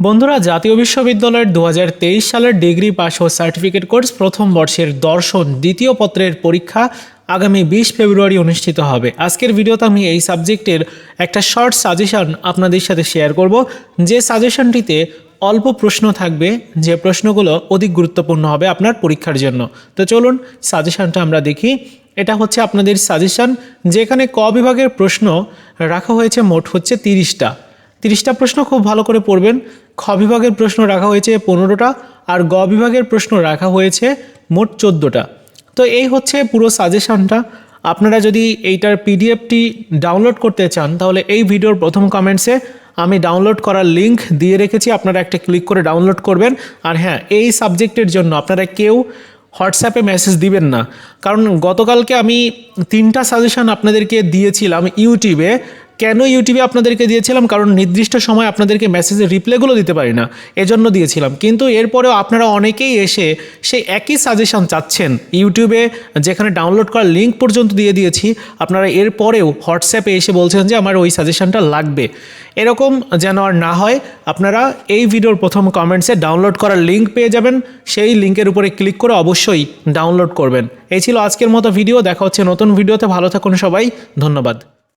বন্ধুরা, জাতীয় বিশ্ববিদ্যালয়ের দু হাজার তেইশ সালের ডিগ্রি পাস ও সার্টিফিকেট কোর্স প্রথম বর্ষের দর্শন দ্বিতীয় পত্রের পরীক্ষা আগামী বিশ ফেব্রুয়ারি অনুষ্ঠিত হবে। আজকের ভিডিওতে আমি এই সাবজেক্টের একটা শর্ট সাজেশন আপনাদের সাথে শেয়ার করব। যে সাজেশনটিতে অল্প প্রশ্ন থাকবে, যে প্রশ্নগুলো অধিক গুরুত্বপূর্ণ হবে আপনার পরীক্ষার জন্য। তো চলুন, সাজেশনটা আমরা দেখি। এটা হচ্ছে আপনাদের সাজেশন, যেখানে ক বিভাগের প্রশ্ন রাখা হয়েছে মোট হচ্ছে তিরিশটা। তিরিশটা প্রশ্ন খুব ভালো করে পড়বেন। খ বিভাগের প্রশ্ন রাখা হয়েছে পনেরোটা আর গ বিভাগের প্রশ্ন রাখা হয়েছে মোট চোদ্দোটা। তো এই হচ্ছে পুরো সাজেশনটা। আপনারা যদি এইটার পিডিএফটি ডাউনলোড করতে চান, তাহলে এই ভিডিওর প্রথম কমেন্টসে আমি ডাউনলোড করার লিংক দিয়ে রেখেছি, আপনারা একটা ক্লিক করে ডাউনলোড করবেন। আর হ্যাঁ এই সাবজেক্টের জন্য আপনারা কেউ হোয়াটসঅ্যাপে মেসেজ দিবেন না। কারণ গতকালকে আমি তিনটা সাজেশন আপনাদেরকে দিয়েছিলাম ইউটিউবে কেন ইউটিউবে আপনাদেরকে দিয়েছিলাম? কারণ নির্দিষ্ট সময় আপনাদেরকে মেসেজের রিপ্লাইগুলো দিতে পারি না। এজন্য দিয়েছিলাম। কিন্তু এরপরেও আপনারা অনেকেই এসে সেই একই সাজেশন চাচ্ছেন। ইউটিউবে যেখানে ডাউনলোড করার লিঙ্ক পর্যন্ত দিয়ে দিয়েছি। আপনারা এরপরেও হোয়াটসঅ্যাপে এসে বলছেন যে, আমার ওই সাজেশনটা লাগবে। এরকম যেন আর না হয়, আপনারা এই ভিডিওর প্রথম কমেন্টসে ডাউনলোড করার লিঙ্ক পেয়ে যাবেন। সেই লিঙ্কের উপরে ক্লিক করে অবশ্যই ডাউনলোড করবেন। এই ছিল আজকের মতো ভিডিও দেখা হচ্ছে নতুন ভিডিওতে ভালো থাকুন সবাই। ধন্যবাদ।